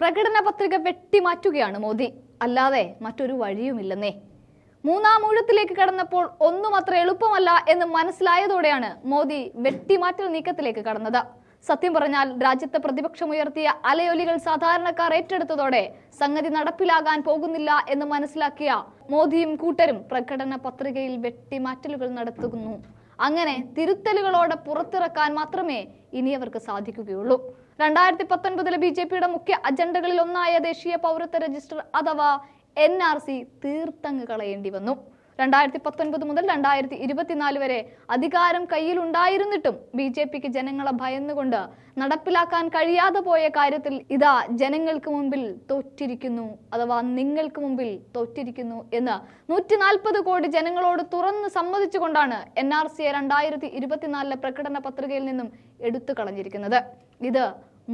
പ്രകടന പത്രിക വെട്ടിമാറ്റുകയാണ് മോദി. അല്ലാതെ മറ്റൊരു വഴിയുമില്ലെന്നേ. മൂന്നാം ഊഴത്തിലേക്ക് കടന്നപ്പോൾ ഒന്നും അത്ര എളുപ്പമല്ല എന്ന് മനസ്സിലായതോടെയാണ് മോദി വെട്ടിമാറ്റൽ നീക്കത്തിലേക്ക് കടന്നത്. സത്യം പറഞ്ഞാൽ രാജ്യത്തെ പ്രതിപക്ഷമുയർത്തിയ അലയൊലികൾ സാധാരണക്കാർ ഏറ്റെടുത്തതോടെ സംഗതി നടപ്പിലാകാൻ പോകുന്നില്ല എന്ന് മനസ്സിലാക്കിയ മോദിയും കൂട്ടരും പ്രകടന പത്രികയിൽ വെട്ടിമാറ്റലുകൾ നടത്തുന്നു. അങ്ങനെ തിരുത്തലുകളോടെ പുറത്തിറക്കാൻ മാത്രമേ ഇനി അവർക്ക് സാധിക്കുകയുള്ളൂ. രണ്ടായിരത്തി പത്തൊൻപതിലെ ബി ജെ പിയുടെ മുഖ്യ അജണ്ടകളിൽ ഒന്നായ ദേശീയ പൗരത്വ രജിസ്റ്റർ അഥവാ എൻ ആർ സി തീർത്തങ്ങ് കളയേണ്ടി വന്നു. രണ്ടായിരത്തി പത്തൊൻപത് മുതൽ രണ്ടായിരത്തി ഇരുപത്തിനാല് വരെ അധികാരം കയ്യിലുണ്ടായിരുന്നിട്ടും ബി ജെ പിക്ക് ജനങ്ങളെ ഭയന്നുകൊണ്ട് നടപ്പിലാക്കാൻ കഴിയാതെ പോയ കാര്യത്തിൽ ഇതാ ജനങ്ങൾക്ക് മുമ്പിൽ തോറ്റിരിക്കുന്നു അഥവാ നിങ്ങൾക്ക് മുമ്പിൽ തോറ്റിരിക്കുന്നു എന്ന് നൂറ്റി നാൽപ്പത് കോടി ജനങ്ങളോട് തുറന്ന് സമ്മതിച്ചുകൊണ്ടാണ് എൻ ആർ സിയെ രണ്ടായിരത്തി ഇരുപത്തിനാലിലെ പ്രകടന പത്രികയിൽ നിന്നും എടുത്തു കളഞ്ഞിരിക്കുന്നത്. ഇത്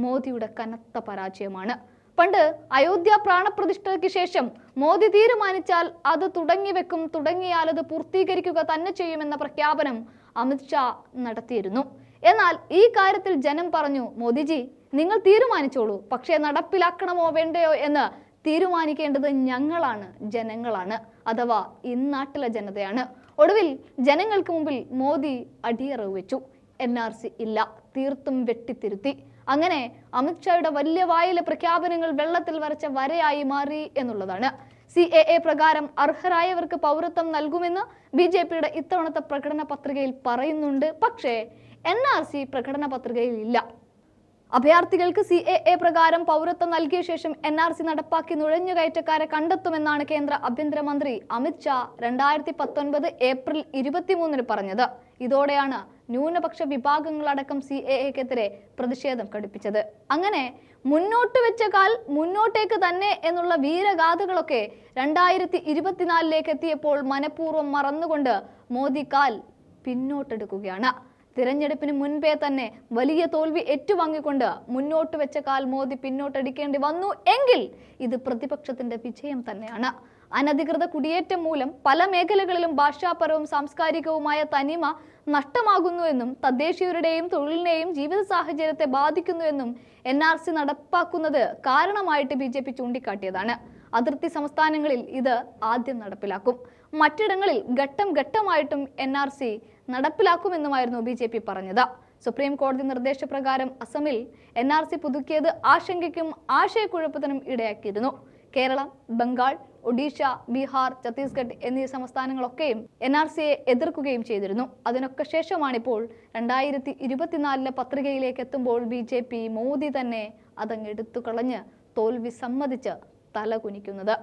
മോദിയുടെ കനത്ത പരാജയമാണ്. പണ്ട് അയോധ്യ പ്രാണപ്രതിഷ്ഠയ്ക്ക് ശേഷം മോദി തീരുമാനിച്ചാൽ അത് തുടങ്ങി വെക്കും തുടങ്ങിയാൽ അത് പൂർത്തീകരിക്കുക തന്നെ ചെയ്യുമെന്ന പ്രഖ്യാപനം അമിത്ഷാ നടത്തിയിരുന്നു. എന്നാൽ ഈ കാര്യത്തിൽ ജനം പറഞ്ഞു മോദിജി നിങ്ങൾ തീരുമാനിച്ചോളൂ. പക്ഷേ നടപ്പിലാക്കണമോ വേണ്ടയോ എന്ന് തീരുമാനിക്കേണ്ടത് ഞങ്ങളാണ് ജനങ്ങളാണ്. അഥവാ ഇന്നാട്ടിലെ ജനതയാണ്. ഒടുവിൽ ജനങ്ങൾക്ക് മുമ്പിൽ മോദി അടിയറവ് വെച്ചു. എൻ ആർ സി ഇല്ല. തീർത്തും വെട്ടിത്തിരുത്തി. അങ്ങനെ അമിത്ഷായുടെ വലിയ വായിലെ പ്രഖ്യാപനങ്ങൾ വെള്ളത്തിൽ വരച്ച വരയായി മാറി എന്നുള്ളതാണ്. സി എ എ പ്രകാരം അർഹരായവർക്ക് പൗരത്വം നൽകുമെന്ന് ബി ജെ പിയുടെ ഇത്തവണത്തെ പ്രകടന പത്രികയിൽ പറയുന്നുണ്ട്. പക്ഷേ എൻ ആർ സി പ്രകടന പത്രികയിൽ ഇല്ല. അഭയാർത്ഥികൾക്ക് സി എ എ പ്രകാരം പൗരത്വം നൽകിയ ശേഷം എൻ ആർ സി നടപ്പാക്കി നുഴഞ്ഞുകയറ്റക്കാരെ കണ്ടെത്തുമെന്നാണ് കേന്ദ്ര ആഭ്യന്തരമന്ത്രി അമിത് ഷാ രണ്ടായിരത്തി പത്തൊൻപത് ഏപ്രിൽ ഇരുപത്തിമൂന്നിന് പറഞ്ഞത്. ഇതോടെയാണ് ന്യൂനപക്ഷ വിഭാഗങ്ങളടക്കം സി എ എക്കെതിരെ പ്രതിഷേധം ഘടിപ്പിച്ചത് അങ്ങനെ മുന്നോട്ട് വെച്ച കാൽ മുന്നോട്ടേക്ക് തന്നെ എന്നുള്ള വീരഗാഥകളൊക്കെ രണ്ടായിരത്തി ഇരുപത്തിനാലിലേക്ക് എത്തിയപ്പോൾ മനഃപൂർവം മറന്നുകൊണ്ട് മോദി കാൽ പിന്നോട്ടെടുക്കുകയാണ്. തിരഞ്ഞെടുപ്പിന് മുൻപേ തന്നെ വലിയ തോൽവി ഏറ്റുവാങ്ങിക്കൊണ്ട് മുന്നോട്ട് വെച്ച കാൽ മോദി പിന്നോട്ടടിക്കേണ്ടി വന്നു എങ്കിൽ ഇത് പ്രതിപക്ഷത്തിന്റെ വിജയം തന്നെയാണ്. അനധികൃത കുടിയേറ്റം മൂലം പല മേഖലകളിലും ഭാഷാപരവും സാംസ്കാരികവുമായ തനിമ നഷ്ടമാകുന്നുവെന്നും തദ്ദേശീയരുടെയും തൊഴിലിനെയും ജീവിത സാഹചര്യത്തെ ബാധിക്കുന്നുവെന്നും എൻ ആർ സി നടപ്പാക്കുന്നത് കാരണമായിട്ട് ബി ജെ പി ചൂണ്ടിക്കാട്ടിയതാണ്. അതിർത്തി സംസ്ഥാനങ്ങളിൽ ഇത് ആദ്യം നടപ്പിലാക്കും. മറ്റിടങ്ങളിൽ ഘട്ടം ഘട്ടമായിട്ടും എൻ ആർ സി നടപ്പിലാക്കുമെന്നുമായിരുന്നു ബി ജെ പി പറഞ്ഞത്. സുപ്രീം കോടതി നിർദ്ദേശപ്രകാരം അസമിൽ എൻ ആർ സി പുതുക്കിയത് ആശങ്കയ്ക്കും ആശയക്കുഴപ്പത്തിനും ഇടയാക്കിയിരുന്നു. കേരളം ബംഗാൾ ഒഡീഷ ബീഹാർ ഛത്തീസ്ഗഡ് എന്നീ സംസ്ഥാനങ്ങളൊക്കെയും എൻ ആർ സിയെ എതിർക്കുകയും ചെയ്തിരുന്നു. അതിനൊക്കെ ശേഷമാണിപ്പോൾ രണ്ടായിരത്തി ഇരുപത്തിനാലിലെ പത്രികയിലേക്ക് എത്തുമ്പോൾ ബി ജെ പി മോദി തന്നെ അതങ്ങെടുത്തു കളഞ്ഞ് തോൽവി സമ്മതിച്ച് തല കുനിക്കുന്നത്